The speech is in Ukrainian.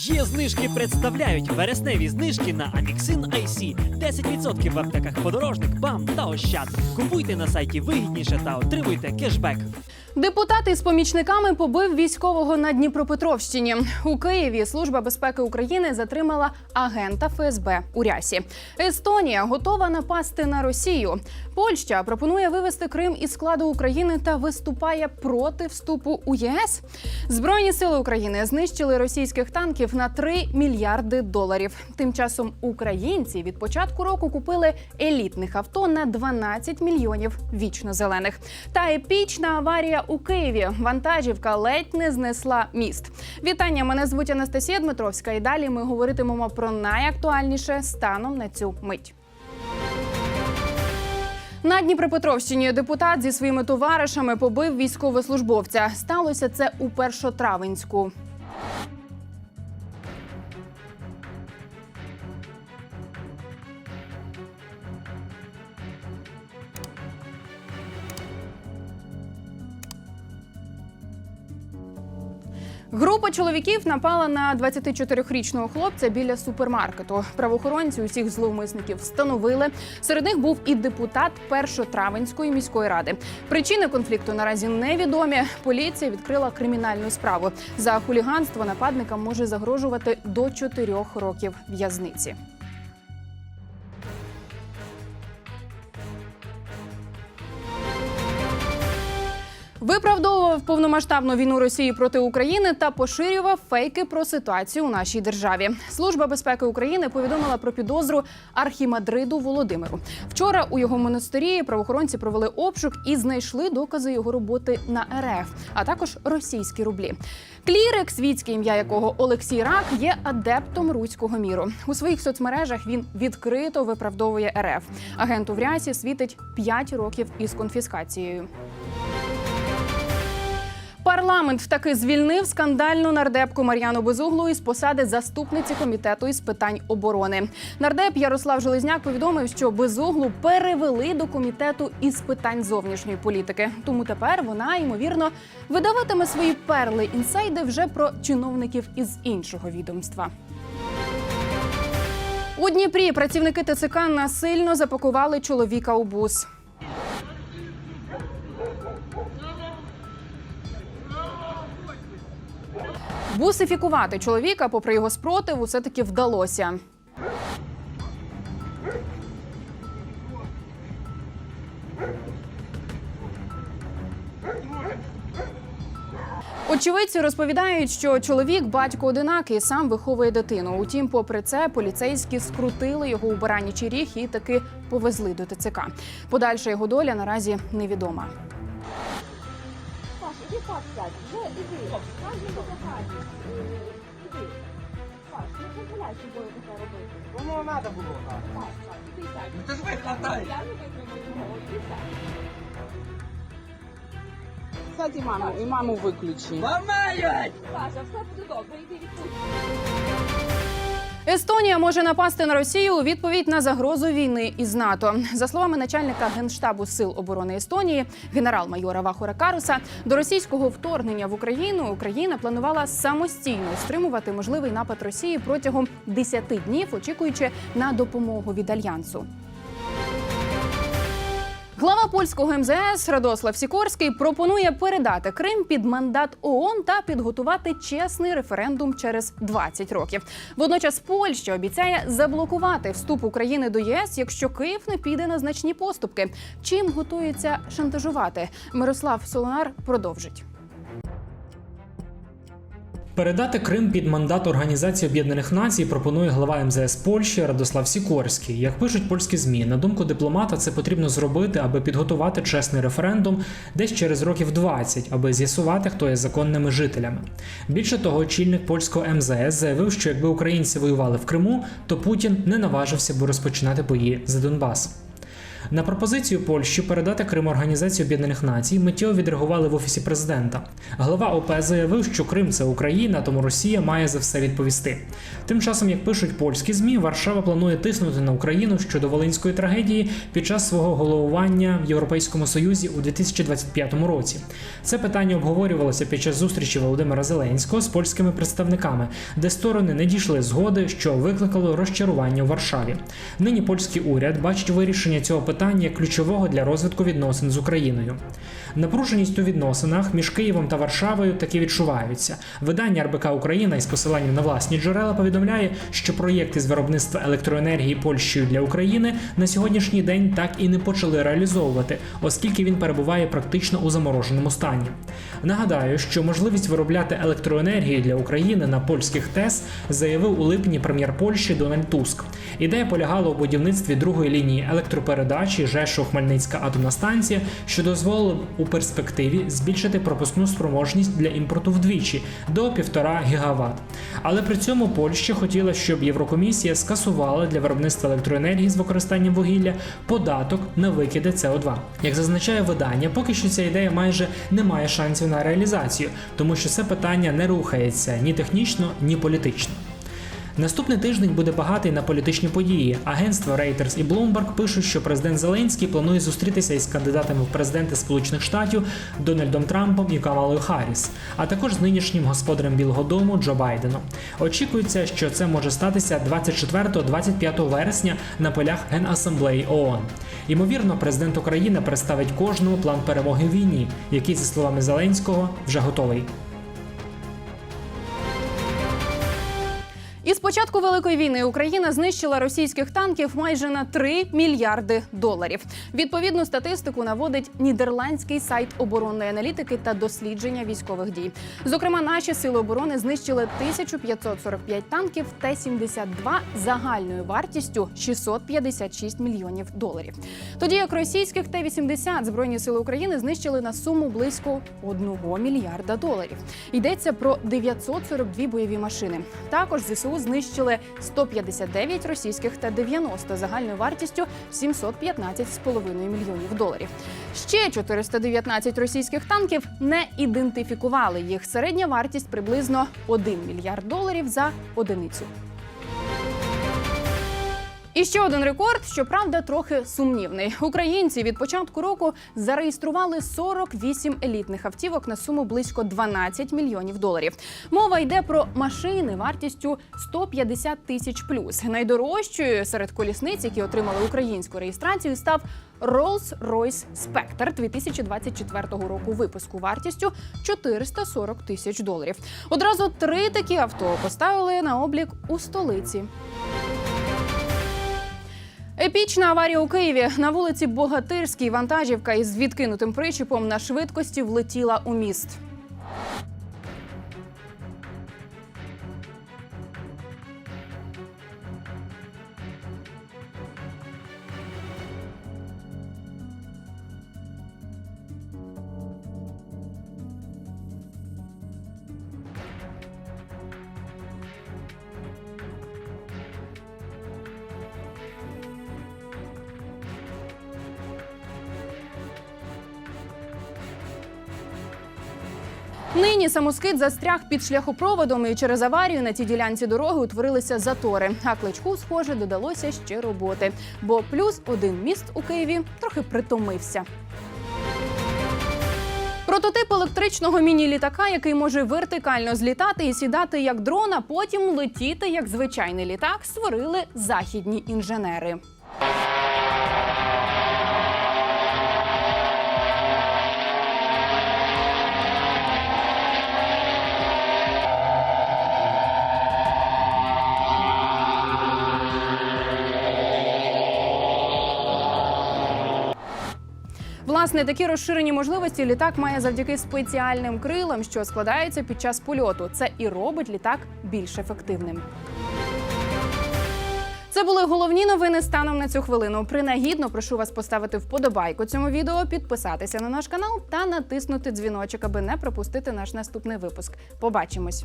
Є знижки представляють вересневі знижки на Amixin IC. 10% в аптеках подорожник, БАМ та Ощад. Купуйте на сайті вигідніше та отримуйте кешбек. Депутат із помічниками побив військового на Дніпропетровщині. У Києві Служба безпеки України затримала агента ФСБ у рясі. Естонія готова напасти на Росію. Польща пропонує вивести Крим із складу України та виступає проти вступу у ЄС. Збройні сили України знищили російських танків на 3 мільярди доларів. Тим часом українці від початку року купили елітних авто на 12 мільйонів вічно зелених. Та епічна аварія у Києві. Вантажівка ледь не знесла міст. Вітання! Мене звуть Анастасія Дмитровська. І далі ми говоритимемо про найактуальніше станом на цю мить. На Дніпропетровщині депутат зі своїми товаришами побив військовослужбовця. Сталося це у Першотравенську. Група чоловіків напала на 24-річного хлопця біля супермаркету. Правоохоронці усіх зловмисників встановили. Серед них був і депутат Першотравенської міської ради. Причини конфлікту наразі невідомі. Поліція відкрила кримінальну справу. За хуліганство нападникам може загрожувати до 4 років в'язниці. Виправдовував повномасштабну війну Росії проти України та поширював фейки про ситуацію у нашій державі. Служба безпеки України повідомила про підозру архімадриду Володимиру. Вчора у його монастирі правоохоронці провели обшук і знайшли докази його роботи на РФ, а також російські рублі. Клірик, світське ім'я якого Олексій Рак, є адептом руського міру. У своїх соцмережах він відкрито виправдовує РФ. Агенту в рясі світить 5 років із конфіскацією. Парламент таки звільнив скандальну нардепку Мар'яну Безуглу із посади заступниці комітету із питань оборони. Нардеп Ярослав Железняк повідомив, що Безуглу перевели до комітету із питань зовнішньої політики. Тому тепер вона ймовірно видаватиме свої перли інсайди вже про чиновників із іншого відомства. У Дніпрі працівники ТЦК насильно запакували чоловіка у бус. Бусифікувати чоловіка, попри його спротив, усе таки вдалося. Очевидці розповідають, що чоловік батько одинакий сам виховує дитину. Утім, попри це, поліцейські скрутили його у баранічий ріг і таки повезли до ТЦК. Подальша його доля наразі невідома. Так сядь, вже іди. Там не покохані. Іди. Саш, не дозволяй собою таке робити. Кому треба було? Так, так, іди сядь. Ну ти ж викладай. Я не витримаю його, іди сядь. Сядь і маму, і маму виключи. Ламають! Саша, все буде добре, іди відпустимо. Естонія може напасти на Росію у відповідь на загрозу війни із НАТО. За словами начальника генштабу сил оборони Естонії, генерал-майора Вахура Каруса, до російського вторгнення в Україну Україна планувала самостійно стримувати можливий напад Росії протягом 10 днів, очікуючи на допомогу від альянсу. Глава польського МЗС Радослав Сікорський пропонує передати Крим під мандат ООН та підготувати чесний референдум через 20 років. Водночас Польща обіцяє заблокувати вступ України до ЄС, якщо Київ не піде на значні поступки. Чим готується шантажувати? Мирослав Солонар продовжить. Передати Крим під мандат Організації Об'єднаних Націй пропонує глава МЗС Польщі Радослав Сікорський. Як пишуть польські змі, на думку дипломата, це потрібно зробити, аби підготувати чесний референдум десь через років 20, аби з'ясувати, хто є законними жителями. Більше того, очільник польського МЗС заявив, що якби українці воювали в Криму, то Путін не наважився би розпочинати бої за Донбас. На пропозицію Польщі передати Крим Організації Об'єднаних Націй миттєво відреагували в офісі президента. Глава ОП заявив, що Крим це Україна, тому Росія має за все відповісти. Тим часом, як пишуть польські змі, Варшава планує тиснути на Україну щодо волинської трагедії під час свого головування в Європейському Союзі у 2025 році. Це питання обговорювалося під час зустрічі Володимира Зеленського з польськими представниками, де сторони не дійшли згоди, що викликало розчарування у Варшаві. Нині польський уряд бачить вирішення цього питання ключового для розвитку відносин з Україною. Напруженість у відносинах між Києвом та Варшавою таки відчуваються. Видання РБК Україна із посиланням на власні джерела повідомляє, що проєкти з виробництва електроенергії Польщею для України на сьогоднішній день так і не почали реалізовувати, оскільки він перебуває практично у замороженому стані. Нагадаю, що можливість виробляти електроенергію для України на польських ТЕС заявив у липні прем'єр Польщі Дональд Туск. Ідея полягала у будівництві другої лінії електропередачі Жешов-Хмельницька атомна станція, що дозволило б у перспективі збільшити пропускну спроможність для імпорту вдвічі до 1,5 гігават. Але при цьому Польща хотіла, щоб Єврокомісія скасувала для виробництва електроенергії з використанням вугілля податок на викиди СО2. Як зазначає видання, поки що ця ідея майже не має шансів на реалізацію, тому що це питання не рухається ні технічно, ні політично. Наступний тиждень буде багатий на політичні події. Агентства Reuters і Bloomberg пишуть, що президент Зеленський планує зустрітися із кандидатами в президенти Сполучених Штатів Дональдом Трампом і Камалою Харріс, а також з нинішнім господарем Білого Дому Джо Байденом. Очікується, що це може статися 24-25 вересня на полях Генасамблеї ООН. Ймовірно, президент України представить кожному план перемоги в війні, який, за словами Зеленського, вже готовий. Початку великої війни Україна знищила російських танків майже на 3 мільярди доларів. Відповідну статистику наводить нідерландський сайт оборонної аналітики та дослідження військових дій. Зокрема, наші сили оборони знищили 1545 танків Т-72 загальною вартістю 656 мільйонів доларів. Тоді як російських Т-80 збройні сили України знищили на суму близько 1 мільярда доларів. Йдеться про 942 бойові машини. Також ЗСУ знищили 159 російських та 90 загальною вартістю 715,5 мільйонів доларів. Ще 419 російських танків не ідентифікували. Їх середня вартість приблизно 1 мільярд доларів за одиницю. І ще один рекорд, щоправда, трохи сумнівний. Українці від початку року зареєстрували 48 елітних автівок на суму близько 12 мільйонів доларів. Мова йде про машини вартістю 150 тисяч плюс. Найдорожчою серед колісниць, які отримали українську реєстрацію, став Rolls-Royce Spectre 2024 року випуску вартістю 440 тисяч доларів. Одразу три такі авто поставили на облік у столиці. Епічна аварія у Києві на вулиці Богатирській вантажівка із відкинутим причіпом на швидкості влетіла у міст. Нині самоскид застряг під шляхопроводом і через аварію на цій ділянці дороги утворилися затори. А кличку, схоже, додалося ще роботи. Бо плюс один міст у Києві трохи притомився. Прототип електричного міні-літака, який може вертикально злітати і сідати як дрон, а потім летіти як звичайний літак, створили західні інженери. Власне, такі розширені можливості літак має завдяки спеціальним крилам, що складаються під час польоту. Це і робить літак більш ефективним. Це були головні новини станом на цю хвилину. Принагідно прошу вас поставити вподобайку цьому відео, підписатися на наш канал та натиснути дзвіночок, аби не пропустити наш наступний випуск. Побачимось.